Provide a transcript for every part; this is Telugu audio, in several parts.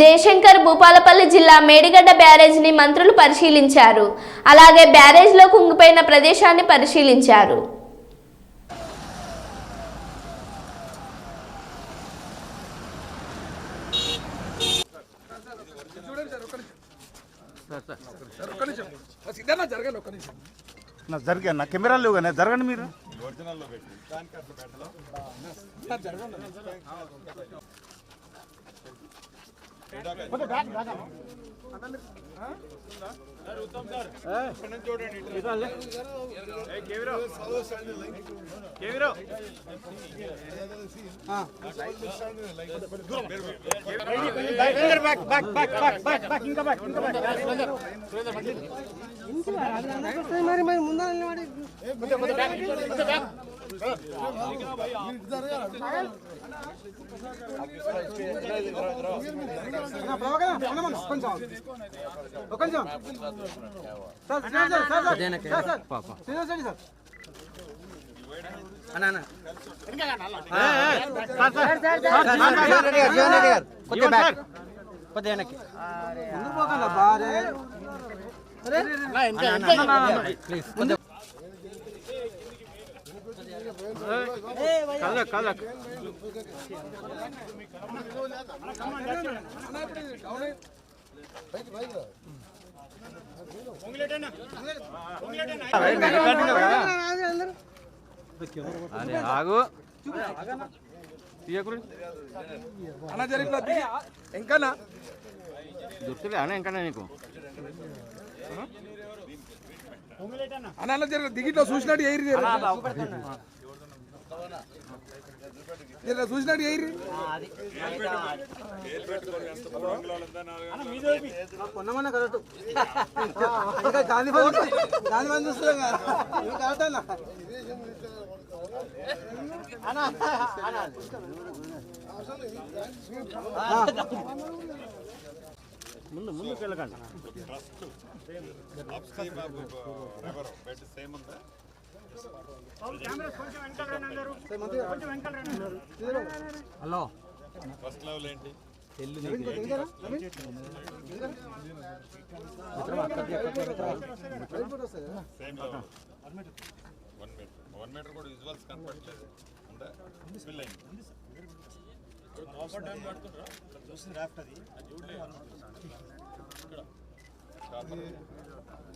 జయశంకర్ భూపాలపల్లి జిల్లా మేడిగడ్డ బ్యారేజ్ని మంత్రులు పరిశీలించారు. అలాగే బ్యారేజ్లో కుంగిపోయిన ప్రదేశాన్ని పరిశీలించారు. జరిగా కెమెరాలు లేవు కానీ జరగండి మీరు. మరి ముందర నిలబడి నా ముందు పోకండి కొంచెం. ప్లీజ్ నిమిషం. Sir, Srinivas sir, sir, sir, sir, sir. Srinivas Reddy sir. ముందుకు పోకండి అబ్బా, అరే. ఆగు అన్న జరిగిన ఇంకానా దొరుకుతుంది అన్న ఇంకా నీకు అన్న జరిగిన దిగిట్లో చూసినట్టు ఎయిరి చూసినట్టు ఎయిరి కొన్నమన్న కరెక్ట్ ఇంకా గాంధీ బంధు గాంధీ బంధు చూస్తున్నాం కదా ఇంకా కరెక్ట్ అన్న ముందు ముందుకు వెళ్ళకండి హలో. వన్ మీటర్ కూడా విజువల్స్ కనపడలేదు అయింది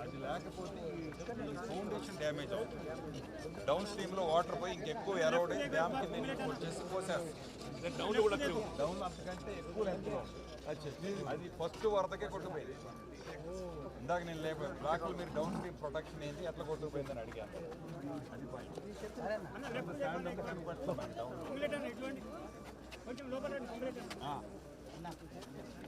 అది లేకపోతే ఫౌండేషన్ డ్యామేజ్ అవుతుంది డౌన్ స్ట్రీమ్లో వాటర్ పోయి ఇంకెక్కువ ఎరవడ్ డ్యామ్ కింద వచ్చేసి పోసేస్తుంది డౌన్ అంతకంటే ఎక్కువ అది ఫస్ట్ వరదకే కొట్టుపోయింది ఇందాక నేను లేకపోయి బ్లాక్లు మీరు డౌన్ స్ట్రీమ్ ప్రొటెక్షన్ ఏంటి ఎట్లా కొట్టుకుపోయిందని అడిగాను అది పాయింట్ చేయండి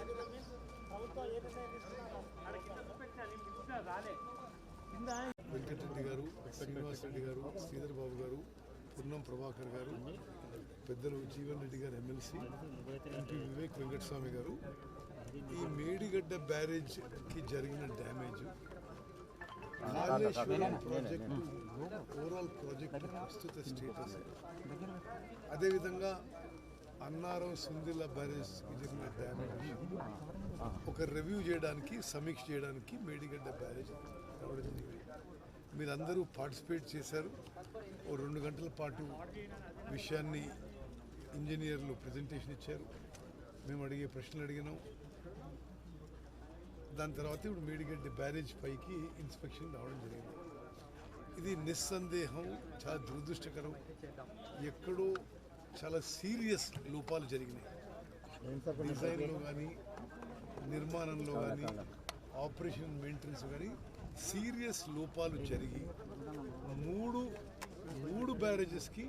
వెంకటరెడ్డి గారు శ్రీనివాస్ రెడ్డి గారు శ్రీధర్ బాబు గారు పున్నం ప్రభాకర్ గారు పెద్దలు జీవన్ రెడ్డి గారు ఎమ్మెల్సీ ఎంపీ వివేక్ వెంకటస్వామి గారు. ఈ మేడిగడ్డ బ్యారేజ్కి జరిగిన damage Kaleshwaram project overall project ప్రస్తుత స్టేటస్ అదేవిధంగా అన్నారం సుందిల్ల బ్యారేజ్కి జరిగిన డ్యామేజ్ ఒక రివ్యూ చేయడానికి సమీక్ష చేయడానికి మేడిగడ్డ బ్యారేజ్ రావడం జరిగింది. మీరందరూ పార్టిసిపేట్ చేశారు. ఓ రెండు గంటల పాటు విషయాన్ని ఇంజనీర్లు ప్రజెంటేషన్ ఇచ్చారు. మేము అడిగే ప్రశ్నలు అడిగినాం. దాని తర్వాత ఇప్పుడు మేడిగడ్డ బ్యారేజ్ పైకి ఇన్స్పెక్షన్ రావడం జరిగింది. ఇది నిస్సందేహం చాలా దురదృష్టకరం. ఎక్కడో చాలా సీరియస్ లోపాలు జరిగినాయి. డిజైన్లో కానీ నిర్మాణంలో కానీ ఆపరేషన్ మెయింటెనెన్స్ కానీ సీరియస్ లోపాలు జరిగి మూడు మూడు బ్యారేజెస్కి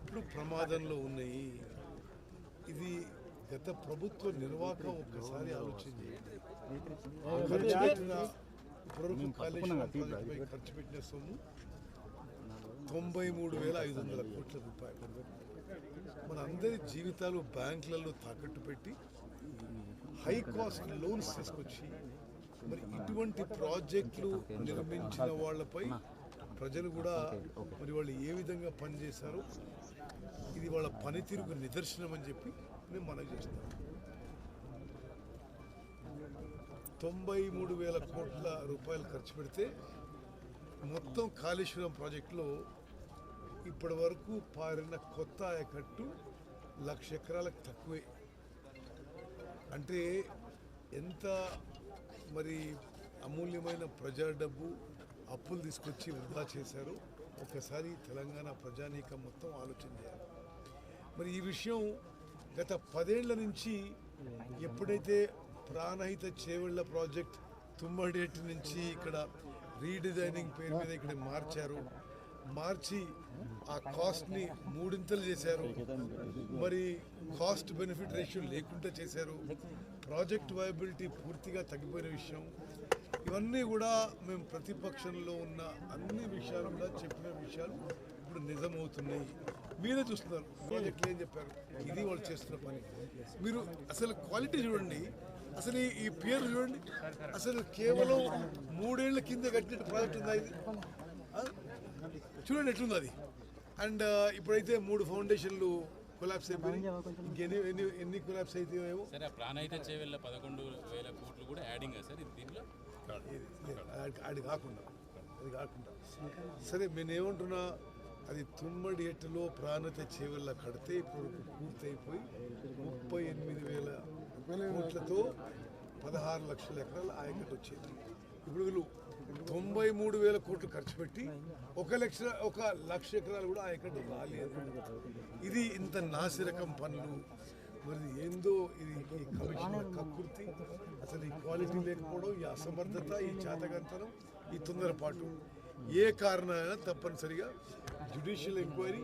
ఇప్పుడు ప్రమాదంలో ఉన్నాయి. ఇది గత ప్రభుత్వ నిర్వాహకం ఒక్కసారి ప్రాజెక్టుపై ఖర్చు పెట్టిన సొమ్ము తొంభై మూడు వేల ఐదు వందల కోట్ల రూపాయలు. మన అందరి జీవితాలు బ్యాంకులలో తాకట్టు పెట్టి హై కాస్ట్ లోన్స్ తీసుకొచ్చి మరి ఇటువంటి ప్రాజెక్టులు నిర్మించిన వాళ్ళపై ప్రజలు కూడా మరి వాళ్ళు ఏ విధంగా పనిచేశారో ఇది వాళ్ళ పనితీరుకు నిదర్శనం అని చెప్పి నేను మనవి చేస్తాను తొంభై మూడు వేల కోట్ల రూపాయలు ఖర్చు పెడితే మొత్తం కాళేశ్వరం ప్రాజెక్టులో ఇప్పటి వరకు పారిన కొత్త ఆయకట్టు లక్ష ఎకరాలకు తక్కువే. అంటే ఎంత మరి అమూల్యమైన ప్రజా డబ్బు అప్పులు తీసుకొచ్చి వృధా చేశారు ఒకసారి తెలంగాణ ప్రజానీకం మొత్తం ఆలోచన చేయాలి. మరి ఈ విషయం గత పదేళ్ళ నుంచి ఎప్పుడైతే ప్రాణహిత చేవెళ్ళ ప్రాజెక్ట్ తుమ్మడేటి నుంచి ఇక్కడ రీడిజైనింగ్ పేరు మీద ఇక్కడ మార్చారు మార్చి ఆ కాస్ట్ని మూడింతలు చేశారు. మరి కాస్ట్ బెనిఫిట్ రేషియో లేకుండా చేశారు. ప్రాజెక్ట్ వయబిలిటీ పూర్తిగా తగ్గిపోయిన విషయం. ఇవన్నీ కూడా మేము ప్రతిపక్షంలో ఉన్న అన్ని విషయాలు కూడా చెప్పిన విషయాలు ఇప్పుడు నిజమవుతున్నాయి. మీరే చూస్తున్నారు. ప్రాజెక్టులు ఏం చెప్పారు? ఇది వాళ్ళు చేస్తున్న పని. మీరు అసలు క్వాలిటీ చూడండి. అసలు ఈ- పేరు చూడండి. అసలు కేవలం మూడేళ్ళ కింద కట్టిన ప్రాజెక్ట్ ఉందా ఇది? చూడండి ఎట్లుంది అది అండ్ ఇప్పుడైతే మూడు ఫౌండేషన్లు కొలాప్స్ అయిపోయి ఇంకెన్ని ఎన్ని ఎన్ని కొలాప్స్ సరే చేవెళ్ళ పదకొండు వేల కోట్లు కూడా యాడింగ్ సార్ ఇది దీంట్లో? అది కాకుండా అది కాకుండా. సరే నేను ఏమంటున్నా అది తుమ్మడి ఎట్టులో ప్రాణత చేవల్ల కడితే ఇప్పుడు పూర్తయిపోయి ముప్పై ఎనిమిది వేల కోట్లతో పదహారు లక్షల ఎకరాల ఆయకట్టు వచ్చేది. ఇప్పుడు వీళ్ళు తొంభై మూడు వేల కోట్లు ఖర్చు పెట్టి ఒక లక్ష ఒక లక్ష ఎకరాలు కూడా ఆయకట్టు రాలేదు. ఇది ఇంత నాసిరకం పనులు. మరి ఏందో ఇది ఈ కమిషనర్ కక్కుర్తి అసలు ఈ క్వాలిటీ లేకపోవడం ఈ అసమర్థత ఈ చేతగంతనం ఈ తొందరపాటు. ఏ కారణమైనా తప్పనిసరిగా జ్యుడిషియల్ ఎంక్వైరీ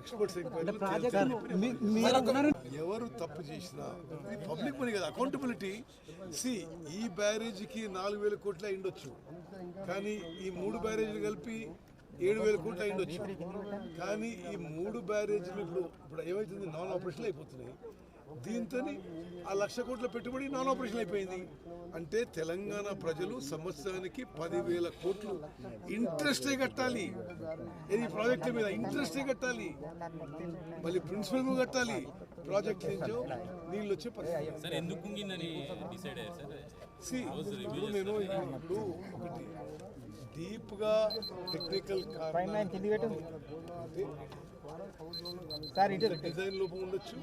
ఎక్స్పర్ట్స్ ఎంక్వైరీ ఎవరు తప్పు చేసినా పబ్లిక్ మనీ కదా అకౌంటబిలిటీ సి ఈ బ్యారేజీకి నాలుగు వేల కోట్ల అయిండొచ్చు కానీ ఈ మూడు బ్యారేజీలు కలిపి ఏడు వేల కోట్లు అయిండొచ్చు కానీ ఈ మూడు బ్యారేజీలు ఇప్పుడు ఇప్పుడు ఏమవుతుంది నాన్ ఆపరేషన్లు అయిపోతున్నాయి. దీంతో ఆ లక్ష కోట్ల పెట్టుబడి నాన్ ఆపరేషన్ అయిపోయింది. అంటే తెలంగాణ ప్రజలు సంవత్సరానికి పదివేల కోట్లు ఇంట్రెస్టే కట్టాలి. ఇది ప్రాజెక్టుల మీద ఇంట్రెస్టే కట్టాలి. మళ్ళీ ప్రిన్సిపల్ కట్టాలి. ప్రాజెక్ట్ నుంచో నీళ్ళు వచ్చే పరిస్థితి. See, ఇప్పుడు నేను ఇప్పుడు ఒకటి డీప్గా టెక్నికల్ డిజైన్ లోపం ఉండొచ్చు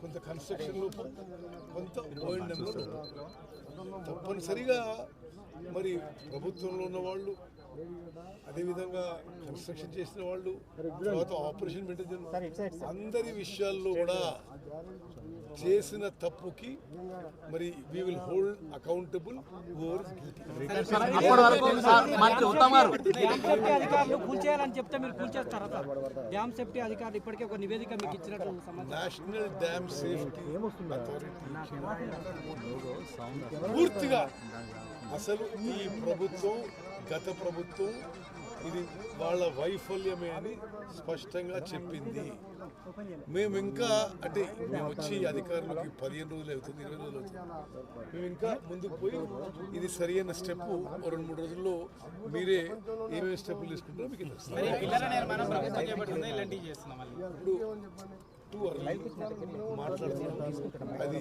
కొంత కన్స్ట్రక్షన్ లోపం కొంత ఓఎండ్ఎం లో లోపం. తప్పనిసరిగా మరి ప్రభుత్వంలో ఉన్న వాళ్ళు అదేవిధంగా కన్స్ట్రక్షన్ చేసిన వాళ్ళు తర్వాత ఆపరేషన్ మెయింటైన్ అందరి విషయాల్లో కూడా చేసిన తప్పుకి మరి we will hold accountable over dam safety అధికారులు కూల్చేయాలని చెప్తే మీరు కూల్చేస్తారా సార్ సేఫ్టీ అధికారులు ఇప్పటికే ఒక నివేదిక మీకు ఇచ్చినట్టు నేషనల్ డ్యామ్ సేఫ్టీ పూర్తిగా అసలు ఈ ప్రభుత్వం గత ప్రభుత్వం ఇది వాళ్ళ వైఫల్యమే అని స్పష్టంగా చెప్పింది. మేము ఇంకా అంటే మేము వచ్చి అధికారులకి పదిహేను రోజులు అవుతుంది ఇరవై రోజులు అవుతుంది. మేము ఇంకా ముందుకు పోయి ఇది సరైన స్టెప్ రెండు మూడు రోజుల్లో మీరే ఏమేమి స్టెప్పులు తీసుకుంటారో మీకు ఇప్పుడు టూ మాట్లాడుతున్నాం అది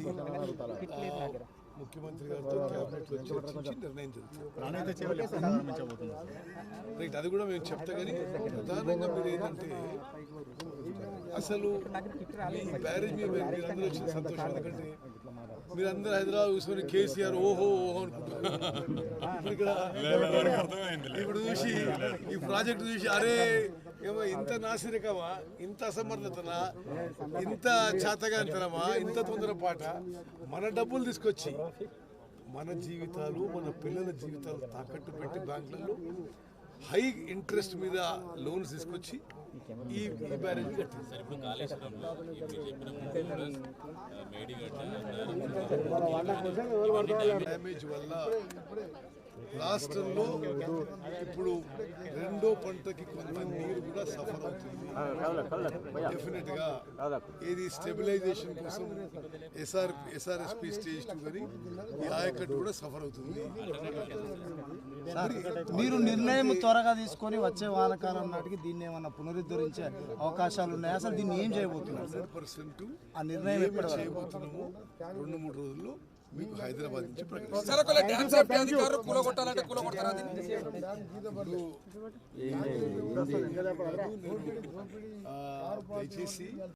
ముఖ్యమంత్రి గారితో చర్చించి నిర్ణయం జరుగుతుంది. రైట్ అది కూడా మేము చెప్తా కానీ ప్రధానంగా మీరు ఏంటంటే అసలు ఈ బ్యారేజ్ మీద మీరు అందరూ వచ్చిన సంతోషం. ఎందుకంటే మీరందరూ హైదరాబాద్ కూర్చొని కేసీఆర్ ఓహో ఓహో ఇక్కడ ఇప్పుడు చూసి ఈ ప్రాజెక్ట్ చూసి అరే ఏమో ఇంత నాసిరకమా? ఇంత అసమర్థతనా? ఇంత చాతగాంతనమా ఇంత తొందరపాట మన డబ్బులు తీసుకొచ్చి మన జీవితాలు మన పిల్లల జీవితాలు తాకట్టు పెట్టి బ్యాంకులలో హై ఇంట్రెస్ట్ మీద లోన్స్ తీసుకొచ్చి ఈ బ్యారేజ్ కట్టింది. సార్ ఇప్పుడు కాళేశ్వరంలో మేడిగడ్డ డ్యామేజ్ వల్ల రాష్ట్రంలో ఇప్పుడు రెండో పంటకి కొంత నీరు కూడా సఫర్ అవుతుంది. డెఫినెట్గా ఇది స్టెబిలైజేషన్ కోసం ఎస్ఆర్ ఎస్ఆర్ఎస్పి స్టేజ్ టూ కానీ ఈ ఆయకట్టు కూడా సఫర్ అవుతుంది. మీరు నిర్ణయం త్వరగా తీసుకొని వచ్చే వానకాలం నాటికి దీన్ని ఏమన్నా పునరుద్ధరించే అవకాశాలు ఉన్నాయా? అసలు దీన్ని ఏం చేయబోతున్నారు? ఆ నిర్ణయం వరకు? చేయబోతున్నాము రెండు మూడు రోజుల్లో మీకు హైదరాబాద్ నుంచి ప్రకటిస్తాం సరే ఒకవేళ డ్యామ్ సేఫ్టీ అధికారులు కూలగొట్టాలంటే కూలగొడతారా దీన్ని? ఇప్పుడు ఆ, దయచేసి